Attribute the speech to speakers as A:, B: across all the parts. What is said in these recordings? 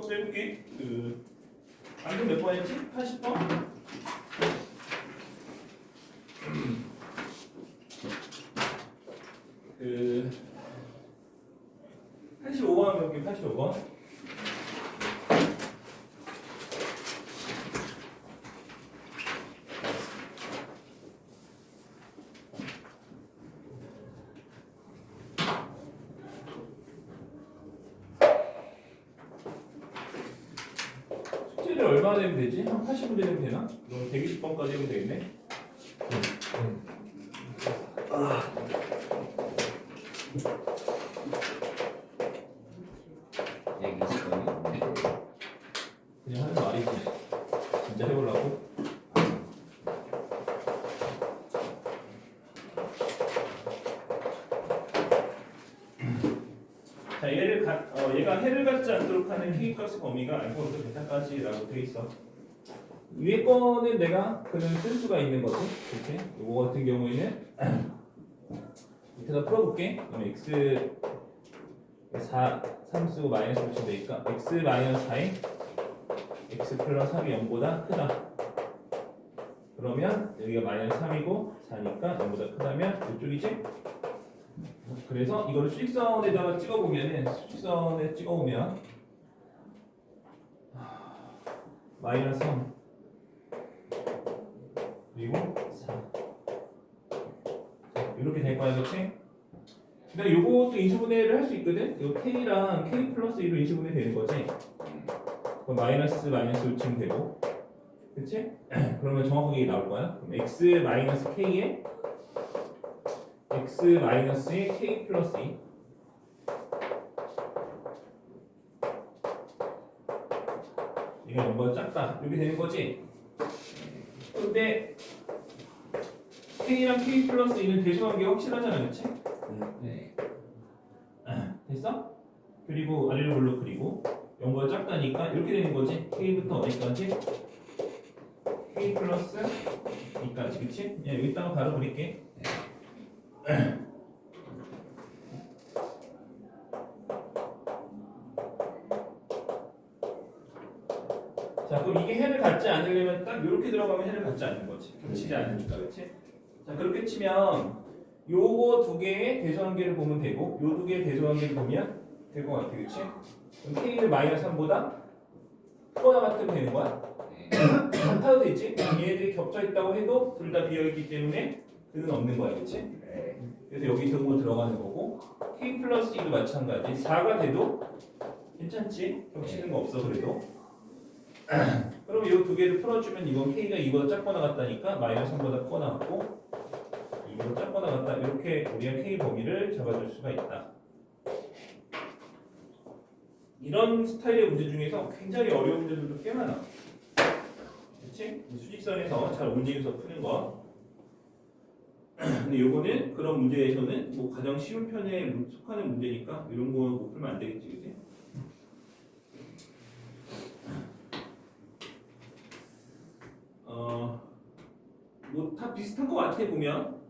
A: 것도 해볼게. 그 방금 몇 번 했지? 80번? 그 85번 해볼게. 85번. 숙제를 얼마나 되면 되지? 한 80분 되면 되나? 그럼 120번까지 하면 되겠네.
B: 약 20번이요?
A: 그냥 하는 말이지. 진짜 해보려고? 자, 얘를 가, 어, 얘가 해를 갖지 않도록 하는 K값의 범위가 알파부터 베타까지라고 돼 있어. 위에 거는 내가 그는 쓸 수가 있는 거지. 그렇지? 이거 같은 경우에는 밑에다 풀어볼게. 그럼 x 4, 3 쓰고 마이너스 붙이면 되니까 x 마이너스 4에 x 플러스 3이 0보다 크다. 그러면 여기가 마이너스 3이고 4니까 0보다 크다면 이쪽이지? 그래서 이거를 수직선에다가 찍어보면은 수직선에 찍어보면 마이너스 3 그리고 4 이렇게 될 거야 그렇지? 근데 요것도 인수분해를 할 수 있거든? 요 k랑 k 플러스 1로 인수분해 되는 거지? 그럼 마이너스 마이너스 붙이면 되고 그치? 그러면 정확하게 나올 거야 그럼 x 마이너스 k에 x 마이너스에 k 플러스 2 이게 0보다 작다 이렇게 되는 거지? 근데 k랑 k 플러스 2는 대조한 게 확실하잖아 그치?
B: 네.
A: 됐어? 그리고 아래로 블록 그리고 0보다 작다니까 이렇게 되는 거지 k부터 어디까지? k 플러스 2까지 그치? 야, 여기다가 바로 그릴게 자 그럼 이게 해를 갖지 않으려면 딱 이렇게 들어가면 해를 갖지 않는 거지 겹치지 않으니까 그치? 자 그렇게 치면 요거 두 개의 대소관계를 보면 되고 요 두 개의 대소관계를 보면 될 것 같아 그치? 그럼 k는 마이너스 3보다 크거나 같으면 되는 거야
B: 네.
A: 같아도 되지 얘네들이 겹쳐 있다고 해도 둘 다 비어 있기 때문에 그 는 없는 거야 그치? 그래서 여기 등으로 들어가는 거고 k 플러스 2도 마찬가지. 4가 돼도 괜찮지? 겹치는 거 없어 그래도. 그럼 이 두 개를 풀어주면 이건 k가 2보다 작거나 같다니까 마이너스 3보다 크거나 같고 2보다 작거나 같다. 이렇게 우리가 k 범위를 잡아줄 수가 있다. 이런 스타일의 문제 중에서 굉장히 어려운 문제들도 꽤 많아. 그치? 수직선에서 잘 움직여서 푸는 거 근데 요거는 그런 문제에서는 뭐 가장 쉬운 편에 속하는 문제니까 이런 거 못 풀면 안 되겠지 그치? 어, 뭐 다 비슷한 것 같아 보면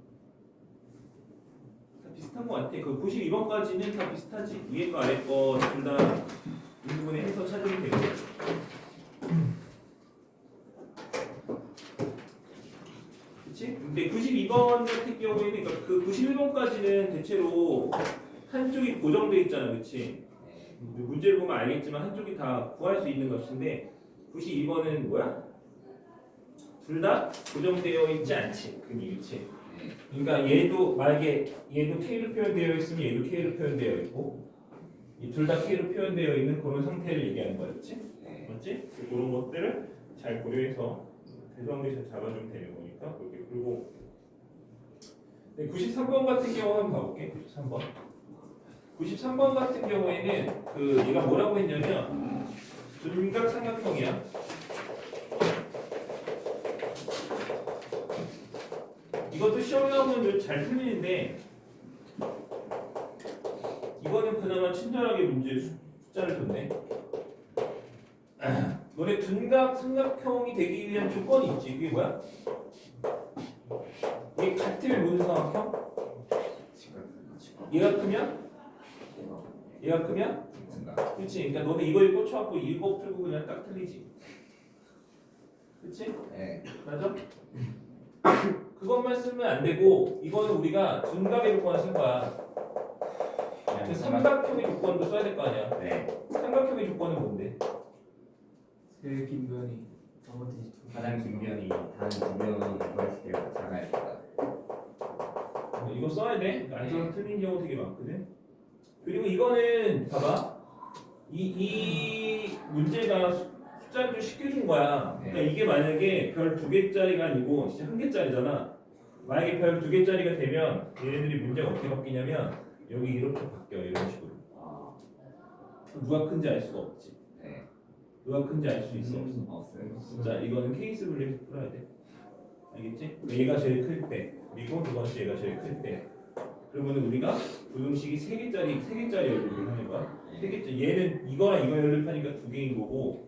A: 다 비슷한 것 같아. 그 92번까지는 다 비슷하지. 위에 거 아래 거둘다 인분에 해서 찾으면 되고. 그치? 근데 92번 같은 경우에는 그러니까 그 91번까지는 대체로 한쪽이 고정돼 있잖아, 그치? 문제를 보면 알겠지만 한쪽이 다 구할 수 있는 값인데 92번은 뭐야? 둘 다 고정되어 있지 않지 근이 그치 그러니까 얘도 만약에 얘도 K로 표현되어 있으면 얘도 K로 표현되어 있고 이 둘 다 K로 표현되어 있는 그런 상태를 얘기하는 그치?
B: 네.
A: 맞지? 그런 것들을 잘 고려해서 대소관계에서 잡아주면 되는 거니까 그렇게 풀고 네, 93번 같은 경우 한번 봐볼게 93번. 93번 같은 경우에는 그 얘가 뭐라고 했냐면 둔각 삼각형이야. 이것도 시험 나오면 잘 풀리는데 이거는 그나마 친절하게 문제 수- 숫자를 줬네. 너네 둔각 삼각형이 되기 위한 조건이 있지. 그게 뭐야? 이게 같을 무슨 삼각형? 얘 같으면 얘가 크면. 그치 그러니까 너는 이거에 꽂혀갖고 이거 풀고 그냥 딱 틀리지 그치?
B: 네.
A: 맞아? 그것만 쓰면 안 되고 이거는 우리가 둔각의 조건을 쓴 거야 그 삼각형의 조건도 써야 될 거 아니야
B: 네.
A: 삼각형의 조건은 뭔데?
C: 제일 긴 변이 나머지 두
B: 가장 긴 변이 단두 변이 더했을 때보다 작아야 된다.
A: 어, 이거 써야 돼. 안 써서 틀린 경우 되게 많거든. 그리고 이거는 봐봐. 이, 이 문제가 수- 숫자를 좀 쉽게 준 거야. 그러니까 이게 만약에 별 두 개짜리가 아니고 진짜 한 개짜리잖아. 만약에 별 두 개짜리가 되면 얘네들이 문제가 어떻게 바뀌냐면 여기 이렇게 바뀌어 이런 식으로.
B: 아,
A: 누가 큰지 알 수가 없지.
B: 네.
A: 누가 큰지 알 수 있어 없어.
B: 없어요.
A: 자 이거는 케이스 분리해서 풀어야 돼 알겠지? 얘가 제일 클 때 그리고 두 번째 얘가 제일 클때 그러면 우리가 부등식이 세 개짜리 세 개짜리 연립을 하는 거야 세 개짜리 얘는 이거랑 이거 연립하니까 두 개인 거고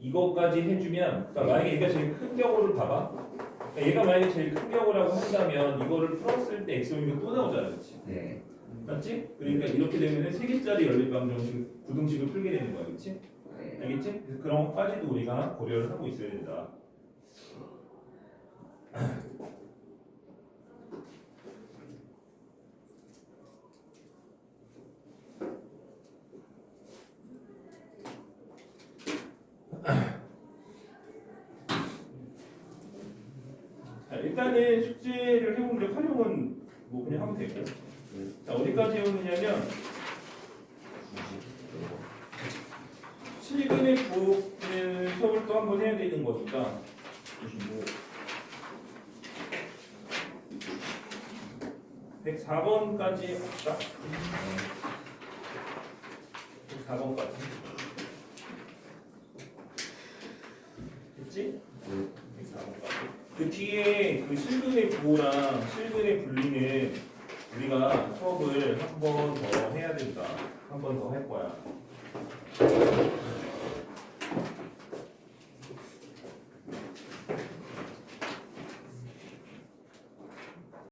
A: 이거까지 해주면 그러니까 만약에 얘가 제일 큰 경우를 봐봐 그러니까 얘가 만약에 제일 큰 경우라고 한다면 이거를 풀었을 때 x오니까 또 나오잖아 그렇지?
B: 네.
A: 맞지? 그러니까 이렇게 되면 세 개짜리 연립방정식 부등식을 풀게 되는 거야 그렇지?
B: 네.
A: 알겠지? 그런 것까지도 우리가 고려를 하고 있어야 된다. 자, 일단은 숙제를 해보는데 활용은 뭐 그냥 하면 되고. 자, 어디까지 해오느냐면 실근의 부호는 수업을 또 한 번 해야 되는 거니까. 보시고 104번까지 할까? 104번까지. 됐지? 104번까지. 그 뒤에 그 실근의 부호랑 실근의 분리는 우리가 수업을 한 번 더 해야 된다. 한 번 더 할 거야